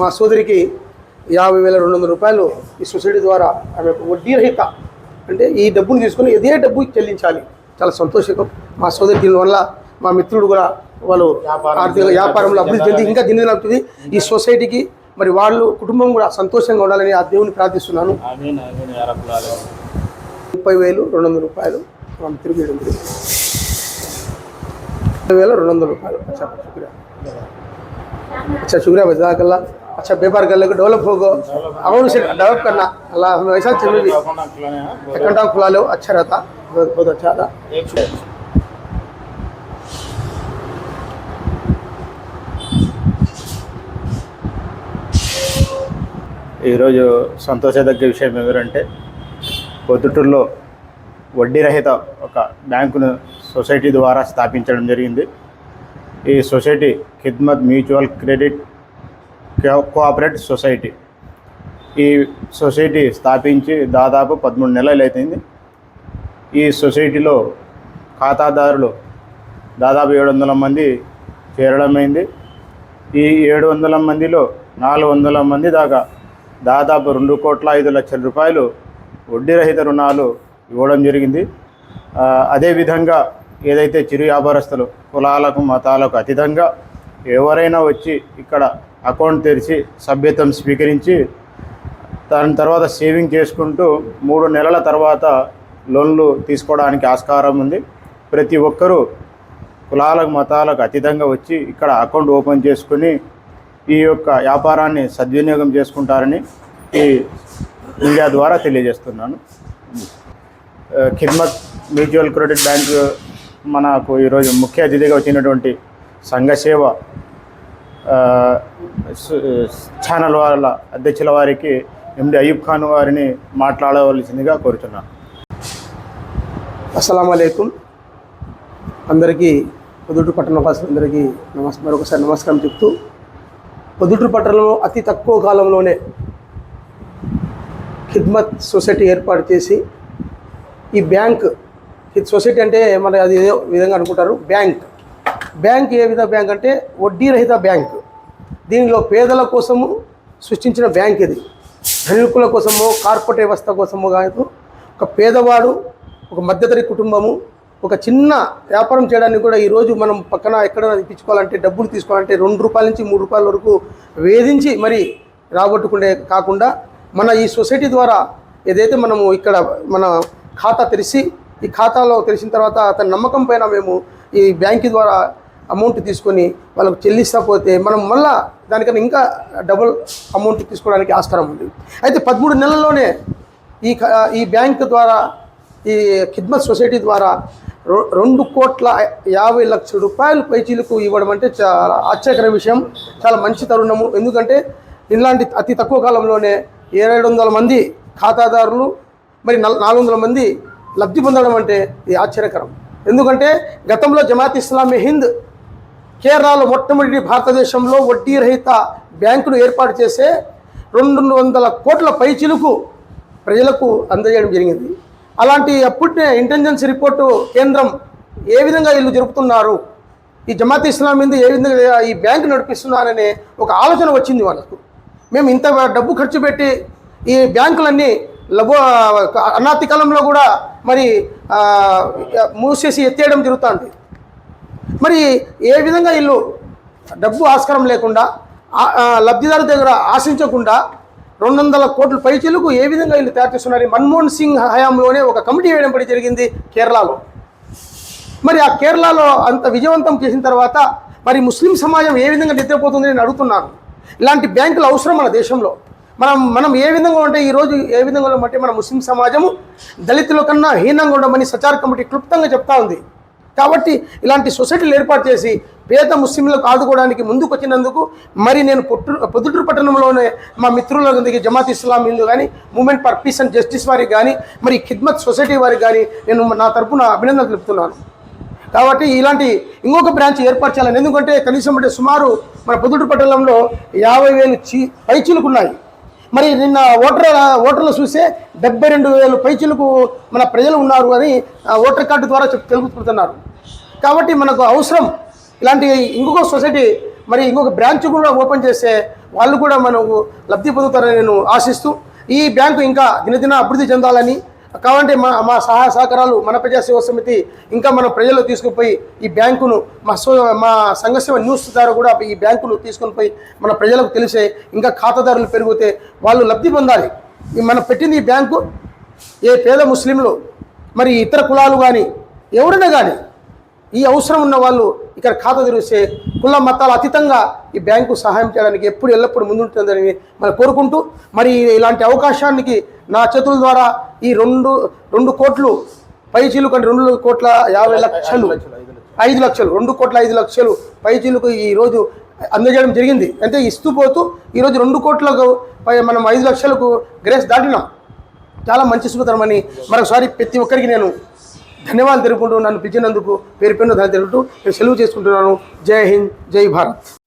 మా సోదరికి యాభై వేల రెండు వందల రూపాయలు ఈ సొసైటీ ద్వారా ఆమె వడ్డీ రహిత. అంటే ఈ డబ్బును తీసుకుని ఇదే డబ్బు చెల్లించాలి. చాలా సంతోషకం మా సోదరి దీనివల్ల మా మిత్రుడు కూడా వాళ్ళు ఆర్థిక వ్యాపారంలో అభివృద్ధి చెంది ఇంకా దీని అవుతుంది ఈ సొసైటీకి మరి వాళ్ళు కుటుంబం కూడా సంతోషంగా ఉండాలని ఆ దేవుని ప్రార్థిస్తున్నాను. ముప్పై వేలు రెండు వందల రూపాయలు మా మిత్రుడికి ఇవ్వడం జరిగింది. ముప్పై వేల రెండు వందల రూపాయలు. अच्छा शुक्रिया जजाकल्ला अच्छा व्यापार कर लेको डेवलप होगा और उसे डेवलप करना अल्लाह हमें ऐसा चल भी కాకుండా అట్లనే अकाउंट खुला लो अच्छा रहता बहुत बहुत अच्छा था ఏక్ ఈరోజు సంతోషదగ్గ విషయం ఎవరంటే పొద్దుటూరులో వడ్డీ రహిత ఒక బ్యాంకును సొసైటీ ద్వారా స్థాపించడం జరిగింది ఈ society Khidmat mutual credit cooperative society. ఈ సొసైటీ స్థాపించి దాదాపు పదమూడు నెలలు అవుతుంది ఈ సొసైటీలో ఖాతాదారులు దాదాపు ఏడు వందల మంది చేరడమైంది. ఈ ఏడు వందల మందిలో నాలుగు వందల మంది దాకా దాదాపు రెండు కోట్ల ఐదు లక్షల రూపాయలు వడ్డీ రహిత రుణాలు ఇవ్వడం జరిగింది. అదేవిధంగా ఏదైతే చిరు వ్యాపారస్తులు కులాలకు మతాలకు అతీతంగా ఎవరైనా వచ్చి ఇక్కడ అకౌంట్ తెరిచి సభ్యత్వం స్వీకరించి దాని తర్వాత సేవింగ్ చేసుకుంటూ మూడు నెలల తర్వాత లోన్లు తీసుకోవడానికి ఆస్కారం ఉంది. ప్రతి ఒక్కరూ కులాలకు మతాలకు అతీతంగా వచ్చి ఇక్కడ అకౌంట్ ఓపెన్ చేసుకుని ఈ యొక్క వ్యాపారాన్ని సద్వినియోగం చేసుకుంటారని ఈ మీడియా ద్వారా తెలియజేస్తున్నాను. ఖిద్మత్ మ్యూచువల్ క్రెడిట్ బ్యాంక్ మనకు ఈరోజు ముఖ్య అతిథిగా వచ్చినటువంటి సంఘసేవ ఛానల్ వాళ్ళ అధ్యక్షుల వారికి ఎండి అయ్యూబ్ ఖాన్ వారిని మాట్లాడవలసిందిగా కోరుతున్నాను అస్సలం అయికం అందరికీ పొద్దుటూరు పట్టణ అందరికీ నమస్ మరొకసారి నమస్కారం చెప్తూ పొద్దుటూరు పట్టణంలో అతి తక్కువ కాలంలోనే ఖిద్మత్ సొసైటీ ఏర్పాటు చేసి ఈ బ్యాంక్ ఇది సొసైటీ అంటే మన అది ఏదో విధంగా అనుకుంటారు? బ్యాంక్. బ్యాంక్ ఏ విధంగా బ్యాంక్ అంటే వడ్డీ రహిత బ్యాంక్. దీనిలో పేదల కోసము సృష్టించిన బ్యాంక్ ఇది. ధనికుల కోసమో కార్పొరేట్ వ్యవస్థ కోసమో కాదు. ఒక పేదవాడు ఒక మధ్యతరి కుటుంబము ఒక చిన్న వ్యాపారం చేయడానికి కూడా ఈరోజు మనం పక్కన ఎక్కడ ఇప్పించుకోవాలంటే డబ్బులు తీసుకోవాలంటే రెండు రూపాయల నుంచి మూడు రూపాయల వరకు వేధించి మరి రాబట్టుకునే కాకుండా మన ఈ సొసైటీ ద్వారా ఏదైతే మనము ఇక్కడ మన ఖాతా తెరిచి ఈ ఖాతాలో తెరిచిన తర్వాత అతని నమ్మకం పైన మేము ఈ బ్యాంకు ద్వారా అమౌంట్ తీసుకొని వాళ్ళకు చెల్లిస్తా పోతే మనం మళ్ళా దానికన్నా ఇంకా డబుల్ అమౌంట్ తీసుకోవడానికి ఆస్కారం ఉంది. అయితే పదమూడు నెలల్లోనే ఈ ఈ బ్యాంక్ ద్వారా ఈ ఖిద్మత్ సొసైటీ ద్వారా రొ- రెండు కోట్ల యాభై లక్షల రూపాయలు పైచీలకు ఇవ్వడం అంటే చాలా ఆశ్చర్యకర విషయం చాలా మంచి తరుణము. ఎందుకంటే ఇలాంటి అతి తక్కువ కాలంలోనే ఏడు వందల మంది ఖాతాదారులు మరి నల్- నాలుగు వందల మంది లబ్ధి పొందడం అంటే ఇది ఆశ్చర్యకరం. ఎందుకంటే గతంలో జమాత్ ఇస్లామీ హింద్ కేరళలో మొట్టమొదటి భారతదేశంలో వడ్డీ రహిత బ్యాంకును ఏర్పాటు చేసే రెండు వందల కోట్ల పైచిలుకు ప్రజలకు అందజేయడం జరిగింది. అలాంటి అప్పుడే ఇంటెలిజెన్స్ రిపోర్టు కేంద్రం ఏ విధంగా వీళ్ళు జరుపుతున్నారు ఈ జమాత్ ఇస్లాం మీద ఏ విధంగా ఈ బ్యాంకు నడిపిస్తున్నారనే ఒక ఆలోచన వచ్చింది వాళ్ళకు. మేము ఇంత డబ్బు ఖర్చు పెట్టి ఈ బ్యాంకులన్నీ లబో అనాతి కాలంలో కూడా మరి మూసేసి ఎత్తేయడం జరుగుతుంది. మరి ఏ విధంగా వీళ్ళు డబ్బు ఆస్కారం లేకుండా లబ్ధిదారు దగ్గర ఆశించకుండా రెండు వందల కోట్ల పైచీలకు ఏ విధంగా వీళ్ళు తయారు చేస్తున్నారు? మన్మోహన్ సింగ్ హయాంలోనే ఒక కమిటీ వేయడం పడి జరిగింది కేరళలో. మరి ఆ కేరళలో అంత విజయవంతం చేసిన తర్వాత మరి ముస్లిం సమాజం ఏ విధంగా నిద్రపోతుంది నేను అడుగుతున్నాను. ఇలాంటి బ్యాంకులు అవసరం మన దేశంలో. మనం మనం ఏ విధంగా ఉంటే ఈరోజు ఏ విధంగా ఉంటే మన ముస్లిం సమాజము దళితుల కన్నా హీనంగా ఉండమని సచార్ కమిటీ క్లుప్తంగా చెప్తా ఉంది. కాబట్టి ఇలాంటి సొసైటీలు ఏర్పాటు చేసి పేద ముస్లింలకు ఆదుకోవడానికి ముందుకు వచ్చినందుకు మరి నేను పొట్టు పొద్దుటూరు పట్టణంలోనే మా మిత్రుల దగ్గర జమాత్ ఇస్లాం హిందూ కానీ movement for peace and justice వారికి కానీ మరి ఖిద్మత్ సొసైటీ వారికి కానీ నేను నా తరపున అభినందనలు తెలుపుతున్నాను. కాబట్టి ఇలాంటి ఇంకొక బ్రాంచ్ ఏర్పాటు చేయాలని ఎందుకంటే కనీసం అంటే సుమారు మన పొద్దుటూరు పట్టణంలో యాభై వేలు చీ పైచీలకు ఉన్నాయి మరి నిన్న ఓటర్ ఓటర్లు చూస్తే డెబ్బై రెండు వేలు పైచులకు మన ప్రజలు ఉన్నారు అని ఓటర్ కార్డు ద్వారా చెప్ తెలుపుతున్నారు కాబట్టి మనకు అవసరం ఇలాంటి ఇంకొక సొసైటీ మరి ఇంకొక బ్రాంచ్ కూడా ఓపెన్ చేస్తే వాళ్ళు కూడా మనకు లబ్ధి పొందుతారని నేను ఆశిస్తూ ఈ బ్యాంకు ఇంకా దినదిన అభివృద్ధి చెందాలని కావాలంటే మా మా సహాయ సహకారాలు మన ప్రజాసేవ సమితి ఇంకా మన ప్రజలు తీసుకుపోయి ఈ బ్యాంకును మా సో మా సంఘసేవ న్యూస్ ద్వారా కూడా ఈ బ్యాంకును తీసుకుని పోయి మన ప్రజలకు తెలిసే ఇంకా ఖాతాదారులు పెరిగితే వాళ్ళు లబ్ధి పొందాలి. ఈ మనం పెట్టింది ఈ బ్యాంకు ఏ పేద ముస్లింలు మరి ఇతర కులాలు కానీ ఎవరైనా కానీ ఈ అవసరం ఉన్న వాళ్ళు ఇక్కడ ఖాతా తెరిస్తే కుల మతాల అతీతంగా ఈ బ్యాంకు సహాయం చేయడానికి ఎప్పుడు ఎల్లప్పుడూ ముందుంటుందని మనం కోరుకుంటూ మరి ఇలాంటి అవకాశానికి నా చేతుల ద్వారా ఈ రెండు రెండు కోట్లు పైచీలు కంటే రెండు కోట్ల యాభై లక్షలు ఐదు లక్షలు రెండు కోట్ల ఐదు లక్షలు పైచీలకు ఈరోజు అందజేయడం జరిగింది. అంటే ఇస్తూ పోతూ ఈరోజు రెండు కోట్లకు పై మనం ఐదు లక్షలకు గ్రేస్ దాటినాం. చాలా మంచి శుభతరమని మరొకసారి ప్రతి ఒక్కరికి నేను ధన్యవాదాలు తెలుపుకుంటూ నన్ను పిలిచినందుకు పేరు పేరు ధన్యవాదాలు తెలుపుతూ నేను సెలవు చేసుకుంటున్నాను. జై హింద్ జై భారత్.